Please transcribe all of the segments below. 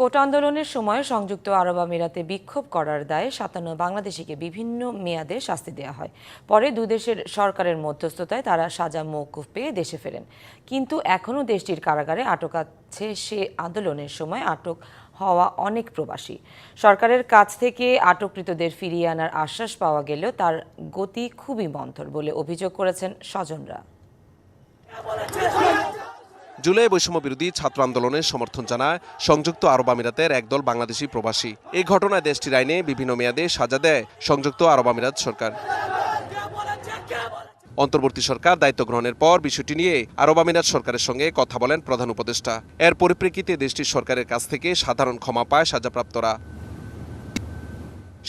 কোটা আন্দোলনের সময় সংযুক্ত আরব আমিরাতে বিক্ষোভ করার দায়ে সাতান্ন বাংলাদেশিকে বিভিন্ন মেয়াদে শাস্তি দেওয়া হয়। পরে দুই দেশের সরকারের মধ্যস্থতায় তারা সাজা মৌকুফ পেয়ে দেশে ফেরেন। কিন্তু এখনও দেশটির কারাগারে আটক আছে সে আন্দোলনের সময় আটক হওয়া অনেক প্রবাসী। সরকারের কাছ থেকে আটককৃতদের ফিরিয়ে আনার আশ্বাস পাওয়া গেলেও তার গতি খুবই মন্থর বলে অভিযোগ করেছেন স্বজনরা। জুলাই বৈষম্য বিরোধী ছাত্র আন্দোলনের সমর্থন জানায় সংযুক্ত আরব আমিরাতের একদল বাংলাদেশি প্রবাসী। এই ঘটনায় দেশটির আইনে বিভিন্ন মেয়াদে সাজা দেয় সংযুক্ত আরব আমিরাত সরকার। অন্তর্বর্তী সরকার দায়িত্ব গ্রহণের পর বিষয়টি নিয়ে আরব আমিরাত সরকারের সঙ্গে কথা বলেন প্রধান উপদেষ্টা। এর পরিপ্রেক্ষিতে দেশটির সরকারের কাছ থেকে সাধারণ ক্ষমা পায় সাজাপ্রাপ্তরা।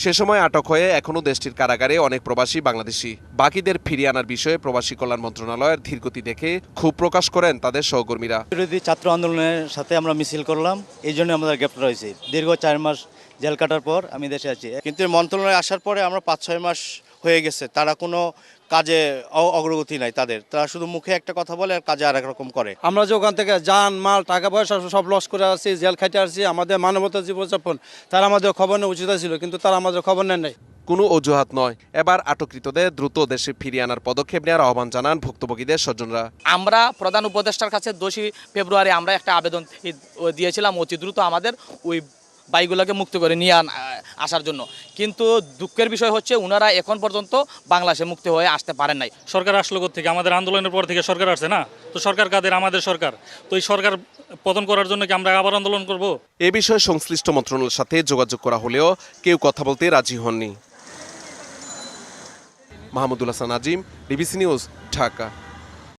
সে সময় আটক হয়ে এখনও দেশটির কারাগারে অনেক প্রবাসী বাংলাদেশি। বাকিদের ফিরিয়ে আনার বিষয়ে প্রবাসী কল্যাণ মন্ত্রণালয়ের ধীরগতি দেখে ক্ষোভ প্রকাশ করেন তাদের সহকর্মীরা। বিরোধী ছাত্র আন্দোলনের সাথে আমরা মিছিল করলাম, এই জন্য আমাদের গ্রেপ্তার হয়েছে। দীর্ঘ চার মাস জেল কাটার পর আমি দেশে আছি। কিন্তু মন্ত্রণালয়ে আসার পরে আমরা পাঁচ ছয় মাস হয়ে গেছে, তারা কোনো কাজে অগ্রগতি নাই তাদের। তারা শুধু মুখে একটা কথা বলে আর কাজে আরেক রকম করে। আমরা যে ওখান থেকে যান মাল টাকা পয়সা সব লস করে আসছি জেল খাইতে আসছি আমাদের মানবতা জীবনযাপন তারা আমাদের খবর নেওয়া উচিত ছিল কিন্তু তারা আমাদের খবর নেন নাই। কোনো অজুহাত নয়। এবার আটককৃতদের দ্রুত দেশে ফিরিয়ে আনার পদক্ষেপ নেওয়ার আহ্বান জানান ভুক্তভোগীদের স্বজনরা। আমরা প্রধান উপদেষ্টার কাছে দোষী ফেব্রুয়ারি আমরা একটা আবেদন দিয়েছিলাম অতি দ্রুত আমাদের ওই বাইকগুলোকে মুক্ত করে নিয়ে আন- আসার জন্য। কিন্তু দুঃখের বিষয় হচ্ছে ওনারা এখন পর্যন্ত বাংলাদেশে মুক্ত হয়ে আসতে পারেন নাই। সরকার আসলো থেকে আমাদের আন্দোলনের পর থেকে সরকার আসছে না? তো সরকার কাদের? আমাদের সরকার। তো এই সরকার পতন করার জন্য কি আমরা আবার আন্দোলন করব? এ বিষয়ে সংশ্লিষ্ট মন্ত্রণালয়ের সাথে যোগাযোগ করা হলেও কেউ কথা বলতে রাজি হননি। Mahmudul Hasan Azim DBC news Dhaka.